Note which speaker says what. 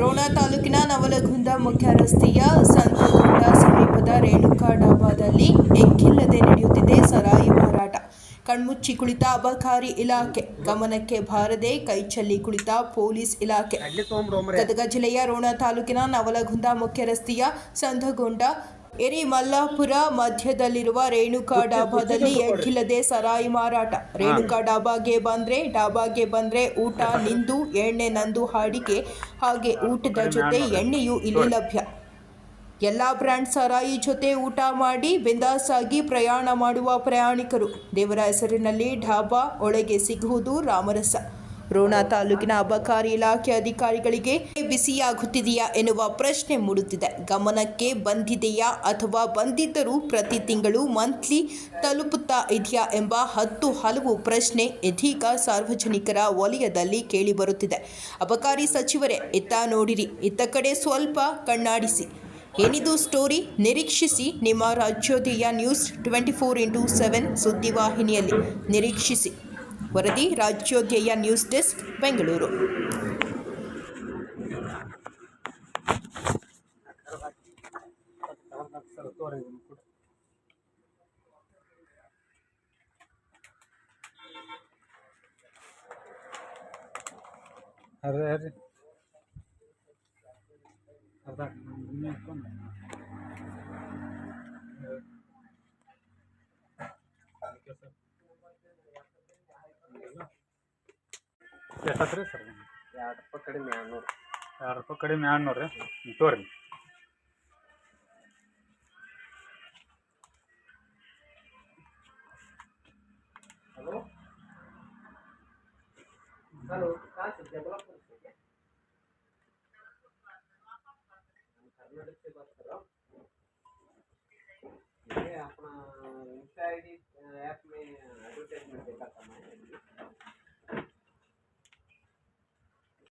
Speaker 1: ರೋಣ ತಾಲೂಕಿನ ನವಲಗುಂದ ಮುಖ್ಯ ರಸ್ತೆಯ ಸಂತಗುಂಡ ಸಮೀಪದ ರೇಣುಕಾ ಡಾಬಾದಲ್ಲಿ ಎಕ್ಕಿಲ್ಲದೆ ನಡೆಯುತ್ತಿದೆ ಸರಾಯಿ ಮಾರಾಟ. ಕಣ್ಮುಚ್ಚಿ ಕುಳಿತ ಅಬಕಾರಿ ಇಲಾಖೆ. ಗಮನಕ್ಕೆ ಬಾರದೆ ಕೈಚಲ್ಲಿ ಕುಳಿತ ಪೊಲೀಸ್ ಇಲಾಖೆ. ಗದಗ ಜಿಲ್ಲೆಯ ರೋಣ ತಾಲೂಕಿನ ನವಲಗುಂದ ಮುಖ್ಯ ರಸ್ತೆಯ ಸಂಧಗೊಂಡ ಎರಿಮಲ್ಲಾಪುರ ಮಧ್ಯದಲ್ಲಿರುವ ರೇಣುಕಾ ಡಾಬಾದಲ್ಲಿ ಎಗ್ಗಿಲ್ಲದೆ ಸರಾಯಿ ಮಾರಾಟ. ರೇಣುಕಾ ಡಾಬಾಗೆ ಬಂದ್ರೆ ಡಾಬಾಗೆ ಬಂದ್ರೆ ಊಟ ನಿಂದು ಎಣ್ಣೆ ನಂದು ಹಾಡಿಕೆ ಹಾಗೆ ಊಟದ ಜೊತೆ ಎಣ್ಣೆಯೂ ಇಲ್ಲಿ ಲಭ್ಯ. ಎಲ್ಲ ಬ್ರ್ಯಾಂಡ್ ಸರಾಯಿ ಜೊತೆ ಊಟ ಮಾಡಿ ಬಿಂದಾಸ್ ಆಗಿ ಪ್ರಯಾಣ ಮಾಡುವ ಪ್ರಯಾಣಿಕರು. ದೇವರ ಹೆಸರಿನಲ್ಲಿ ಢಾಬಾ ಒಳಗೆ ಸಿಗುವುದು ರಾಮರಸ. ರೋಣ ತಾಲೂಕಿನ ಅಬಕಾರಿ ಇಲಾಖೆ ಅಧಿಕಾರಿಗಳಿಗೆ ಬಿಸಿಯಾಗುತ್ತಿದೆಯಾ ಎನ್ನುವ ಪ್ರಶ್ನೆ ಮೂಡುತ್ತಿದೆ. ಗಮನಕ್ಕೆ ಬಂದಿದೆಯಾ ಅಥವಾ ಬಂದಿದ್ದರೂ ಪ್ರತಿ ತಿಂಗಳು ಮಂತ್ಲಿ ತಲುಪುತ್ತಾ ಇದೆಯಾ ಎಂಬ ಹತ್ತು ಹಲವು ಪ್ರಶ್ನೆ ಇದೀಗ ಸಾರ್ವಜನಿಕರ ವಲಯದಲ್ಲಿ ಕೇಳಿಬರುತ್ತಿದೆ ಅಬಕಾರಿ ಸಚಿವರೇ, ಇತ್ತ ನೋಡಿರಿ, ಇತ್ತ ಕಡೆ ಸ್ವಲ್ಪ ಕಣ್ಣಾಡಿಸಿ. ಏನಿದು ಸ್ಟೋರಿ? ನಿರೀಕ್ಷಿಸಿ ನಿಮ್ಮ Rajyodaya news twenty four into seven ಸುದ್ದಿವಾಹಿನಿಯಲ್ಲಿ. ನಿರೀಕ್ಷಿಸಿ. ವರದಿ Rajyodaya news desk Bengaluru
Speaker 2: sir ತೋರಿ ಇದನ್ನ ಎಷ್ಟಾತ್ರಿ ಸರ್
Speaker 3: ಎರಡು ರೂಪಾಯಿ ಕಡಿಮೆ ಆರ್ನೂರು
Speaker 2: ಎರಡು ರೂಪಾಯಿ ಕಡಿಮೆ ಆಡ್ನೂರು ರೀ ಹ್ಞೂ ತೋರಿ
Speaker 3: ಹಲೋ ಹಲೋ कहाँ से जबलपुर से क्या हम कर्नाटक से बात कर रहा हूँ ये अपना इंस्टा आई डी